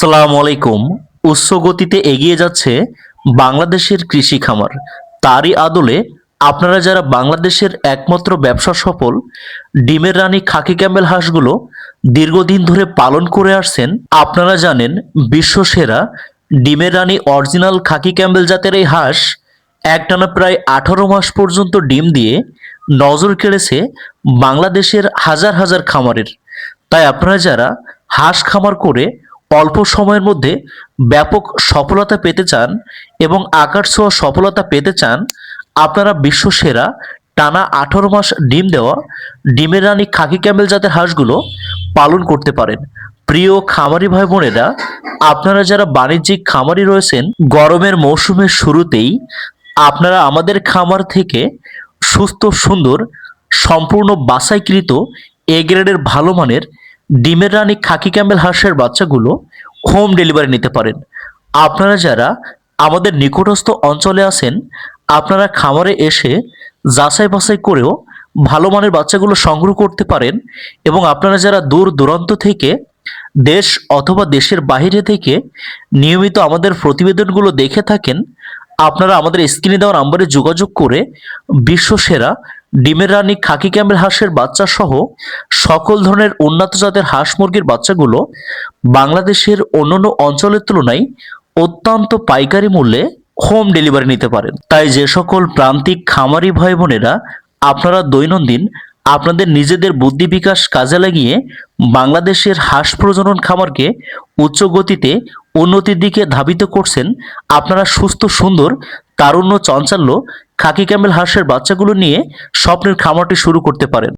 আসসালামু আলাইকুম। উচ্চ গতিতে এগিয়ে যাচ্ছে বাংলাদেশের কৃষি খামার। তারই আদলে আপনারা যারা বাংলাদেশের একমাত্র ব্যবসা সফল, ডিমের রানী খাকি ক্যাম্বেল হাঁসগুলো দীর্ঘদিন ধরে পালন করে আসছেন, আপনারা জানেন বিশ্বসেরা ডিমের রানী অরিজিনাল খাকি ক্যাম্বেল জাতের এই হাঁস একটানা প্রায় আঠারো মাস পর্যন্ত ডিম দিয়ে নজর কেড়েছে বাংলাদেশের হাজার হাজার খামারের। তাই আপনারা যারা হাঁস খামার করে অল্প সময়ের মধ্যে ব্যাপক সফলতা পেতে চান এবং আকার ছোঁয়া সফলতা পেতে চান, আপনারা বিশ্বসেরা টানা আঠারো মাস ডিম দেওয়া ডিমের রানী খাকি ক্যামেল জাতের হাঁসগুলো পালন করতে পারেন। প্রিয় খামারি ভাই বোনেরা, আপনারা যারা বাণিজ্যিক খামারি রয়েছেন, গরমের মৌসুমের শুরুতেই আপনারা আমাদের খামার থেকে সুস্থ, সুন্দর, সম্পূর্ণ বাসাইকৃত এ গ্রেডের ভালো মানের ডিমের রানী খাকি ক্যাম্বেল হাঁসের বাচ্চাগুলো হোম ডেলিভারি নিতে পারেন। আপনারা যারা আমাদের নিকটস্থ অঞ্চলে আছেন, আপনারা খামারে এসে যাচাই বাছাই করেও ভালো মানের বাচ্চাগুলো সংগ্রহ করতে পারেন এবং আপনারা যারা দূর দূরান্ত থেকে দেশ অথবা দেশের বাইরে থেকে নিয়মিত আমাদের প্রতিবেদনগুলো দেখে থাকেন, আপনারা আমাদের স্ক্রিনে দেওয়া নাম্বারে যোগাযোগ করে বিশ্বসেরা ডিমের রানী খাকি ক্যাম্বেল হাঁসের বাচ্চা সহ সকল ধরনের উন্নত জাতের হাঁস মুরগির বাচ্চাগুলো বাংলাদেশের অন্যান্য অঞ্চলের তুলনায় অত্যন্ত পাইকারি মূল্যে হোম ডেলিভারি নিতে পারেন। তাই যে সকল প্রান্তিক খামারি ভাই বোনেরা আপনারা দৈনন্দিন আপনাদের নিজেদের বুদ্ধি বিকাশ কাজে লাগিয়ে বাংলাদেশের হাঁস প্রজনন খামারকে উচ্চ গতিতে উন্নতির দিকে ধাবিত করছেন আপনারা সুস্থ, সুন্দর, তারুণ্য, চঞ্চল্য, খাকি ক্যামেল হাঁসের বাচ্চাগুলো নিয়ে স্বপ্নের খামারটি শুরু করতে পারেন।